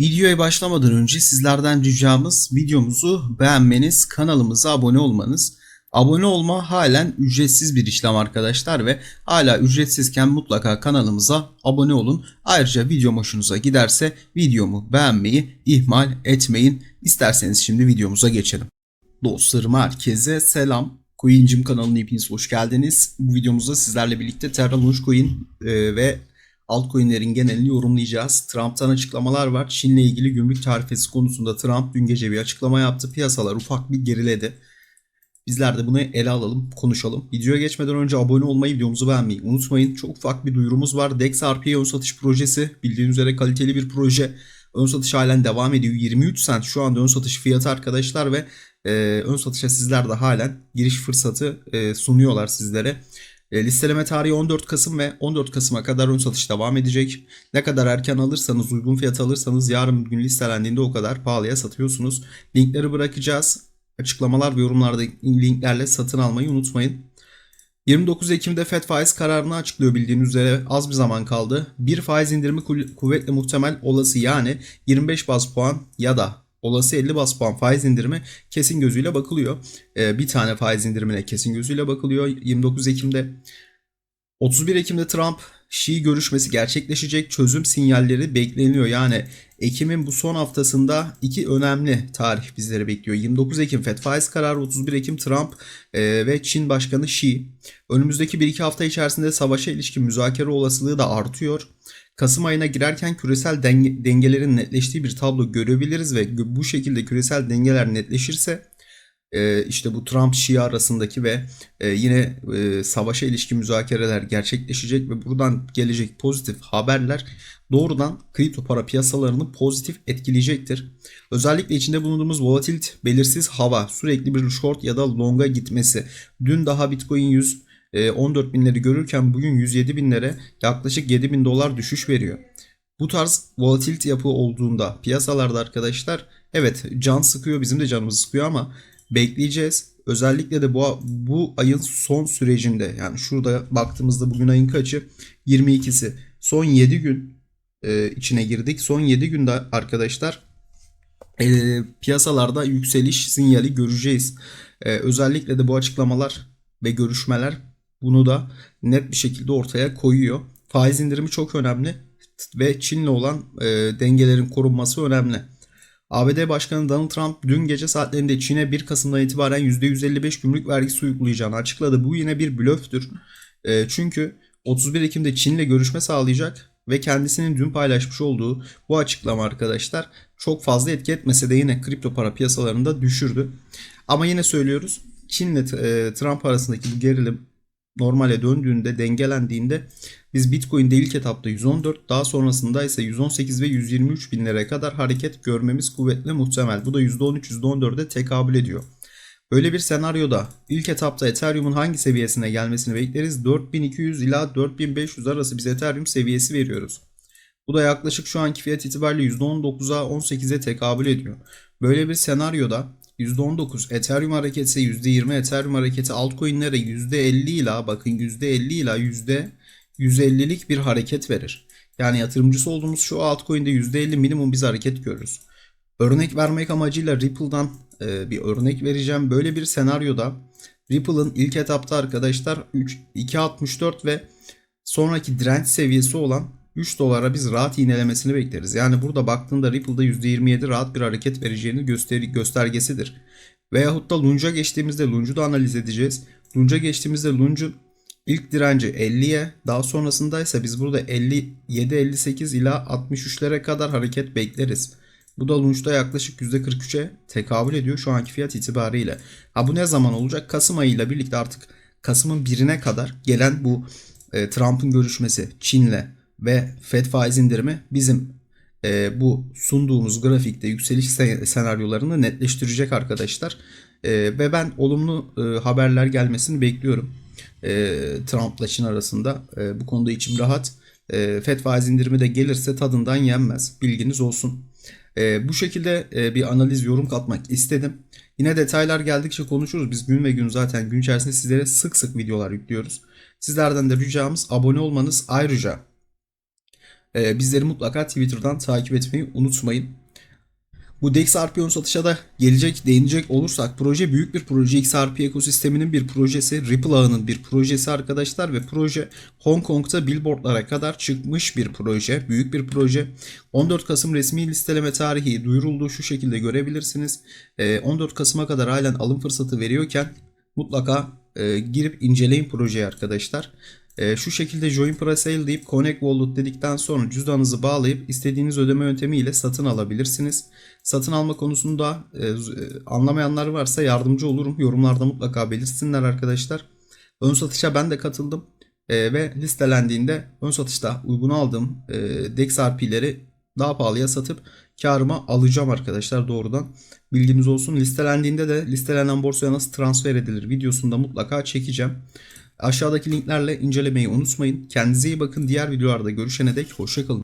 Videoya başlamadan önce sizlerden ricamız videomuzu beğenmeniz, kanalımıza abone olmanız. Abone olma halen ücretsiz bir işlem arkadaşlar ve hala ücretsizken mutlaka kanalımıza abone olun. Ayrıca videom hoşunuza giderse videomu beğenmeyi ihmal etmeyin. İsterseniz şimdi videomuza geçelim. Dostlarım herkese selam. Coin'cim kanalına hepiniz hoş geldiniz. Bu videomuzda sizlerle birlikte Terra Launchcoin e, ve altcoin'lerin genelini yorumlayacağız. Trump'tan açıklamalar var. Çin'le ilgili gümrük tarifesi konusunda Trump dün gece bir açıklama yaptı. Piyasalar ufak bir geriledi. Bizler de bunu ele alalım, konuşalım. Videoya geçmeden önce abone olmayı, videomuzu beğenmeyi unutmayın. Çok ufak bir duyurumuz var. DEX RPA ön satış projesi bildiğiniz üzere kaliteli bir proje. Ön satış halen devam ediyor. 23 cent şu anda ön satış fiyatı arkadaşlar ve e, ön satışa sizler de halen giriş fırsatı e, sunuyorlar sizlere. E, listeleme tarihi 14 Kasım ve 14 Kasım'a kadar ön satış devam edecek. Ne kadar erken alırsanız, uygun fiyat alırsanız yarın gün listelendiğinde o kadar pahalıya satıyorsunuz. Linkleri bırakacağız. Açıklamalar ve yorumlarda linklerle satın almayı unutmayın. 29 Ekim'de FED faiz kararını açıklıyor bildiğiniz üzere az bir zaman kaldı. Bir faiz indirimi kuvvetle muhtemel olası yani 25 bas puan ya da olası 50 bas puan faiz indirimi kesin gözüyle bakılıyor. Ee, bir tane faiz indirimine kesin gözüyle bakılıyor 29 Ekim'de. 31 Ekim'de Trump Şii görüşmesi gerçekleşecek çözüm sinyalleri bekleniyor. Yani Ekim'in bu son haftasında iki önemli tarih bizleri bekliyor. 29 Ekim FED faiz kararı, 31 Ekim Trump e, ve Çin Başkanı Xi. Önümüzdeki 1-2 hafta içerisinde savaşa ilişkin müzakere olasılığı da artıyor. Kasım ayına girerken küresel denge, dengelerin netleştiği bir tablo görebiliriz ve bu şekilde küresel dengeler netleşirse işte bu Trump-Şii arasındaki ve e, yine e, savaşa ilişkin müzakereler gerçekleşecek ve buradan gelecek pozitif haberler doğrudan kripto para piyasalarını pozitif etkileyecektir. Özellikle içinde bulunduğumuz volatility, belirsiz hava, sürekli bir short ya da longa gitmesi. Dün daha Bitcoin 100 14 binleri görürken bugün 107 binlere yaklaşık 7 bin dolar düşüş veriyor. Bu tarz volatility yapı olduğunda piyasalarda arkadaşlar evet can sıkıyor bizim de canımızı sıkıyor ama bekleyeceğiz. Özellikle de bu, bu ayın son sürecinde yani şurada baktığımızda bugün ayın kaçı 22'si son 7 gün e, içine girdik. Son 7 günde arkadaşlar e, piyasalarda yükseliş sinyali göreceğiz. E, özellikle de bu açıklamalar ve görüşmeler bunu da net bir şekilde ortaya koyuyor. Faiz indirimi çok önemli ve Çin'le olan e, dengelerin korunması önemli. ABD Başkanı Donald Trump dün gece saatlerinde Çin'e 1 Kasım'dan itibaren %155 gümrük vergisi uygulayacağını açıkladı. Bu yine bir blöftür. E, çünkü 31 Ekim'de Çin'le görüşme sağlayacak ve kendisinin dün paylaşmış olduğu bu açıklama arkadaşlar çok fazla etki etmese de yine kripto para piyasalarında düşürdü. Ama yine söylüyoruz Çin'le e, Trump arasındaki bu gerilim normale döndüğünde dengelendiğinde biz Bitcoin'de ilk etapta 114 daha sonrasında ise 118 ve 123 binlere kadar hareket görmemiz kuvvetle muhtemel. Bu da %13 %14'e tekabül ediyor. Böyle bir senaryoda ilk etapta Ethereum'un hangi seviyesine gelmesini bekleriz? 4200 ila 4500 arası biz Ethereum seviyesi veriyoruz. Bu da yaklaşık şu anki fiyat itibariyle %19'a 18'e tekabül ediyor. Böyle bir senaryoda %19 Ethereum hareketi, %20 Ethereum hareketi altcoin'lere %50 ila bakın %50 ila %150'lik bir hareket verir. Yani yatırımcısı olduğumuz şu altcoin'de %50 minimum biz hareket görürüz. Örnek vermek amacıyla Ripple'dan e, bir örnek vereceğim. Böyle bir senaryoda Ripple'ın ilk etapta arkadaşlar 2.64 ve sonraki direnç seviyesi olan 3 dolara biz rahat iğnelemesini bekleriz. Yani burada baktığında Ripple'da %27 rahat bir hareket vereceğini gösteri göstergesidir. Veyahut da Lunge'a geçtiğimizde Lunge'u da analiz edeceğiz. Lunge'a geçtiğimizde Lunge'un ilk direnci 50'ye daha sonrasında ise biz burada 57-58 ila 63'lere kadar hareket bekleriz. Bu da Lunge'da yaklaşık %43'e tekabül ediyor şu anki fiyat itibariyle. Ha bu ne zaman olacak? Kasım ayıyla birlikte artık Kasım'ın birine kadar gelen bu e, Trump'ın görüşmesi Çin'le ve FED faiz indirimi bizim e, bu sunduğumuz grafikte yükseliş senaryolarını netleştirecek arkadaşlar. E, ve ben olumlu e, haberler gelmesini bekliyorum. E, Trump'la Çin arasında e, bu konuda içim rahat. E, FED faiz indirimi de gelirse tadından yenmez. Bilginiz olsun. E, bu şekilde e, bir analiz yorum katmak istedim. Yine detaylar geldikçe konuşuruz. Biz gün ve gün zaten gün içerisinde sizlere sık sık videolar yüklüyoruz. Sizlerden de ricamız abone olmanız ayrıca Ee, bizleri mutlaka Twitter'dan takip etmeyi unutmayın. Bu ön satışa da gelecek, değinecek olursak proje büyük bir proje. XRP ekosisteminin bir projesi, Ripple ağının bir projesi arkadaşlar ve proje Hong Kong'ta billboardlara kadar çıkmış bir proje. Büyük bir proje. 14 Kasım resmi listeleme tarihi duyuruldu. Şu şekilde görebilirsiniz. Ee, 14 Kasım'a kadar halen alım fırsatı veriyorken mutlaka e, girip inceleyin projeyi arkadaşlar. E, şu şekilde Join Presale deyip Connect Wallet dedikten sonra cüzdanınızı bağlayıp istediğiniz ödeme yöntemiyle satın alabilirsiniz. Satın alma konusunda e, z- anlamayanlar varsa yardımcı olurum. Yorumlarda mutlaka belirtsinler arkadaşlar. Ön satışa ben de katıldım. E, ve listelendiğinde ön satışta uygun aldığım e, DEX RP'leri daha pahalıya satıp karıma alacağım arkadaşlar doğrudan. Bilginiz olsun. Listelendiğinde de listelenen borsaya nasıl transfer edilir videosunda mutlaka çekeceğim. Aşağıdaki linklerle incelemeyi unutmayın. Kendinize iyi bakın. Diğer videolarda görüşene dek hoşçakalın.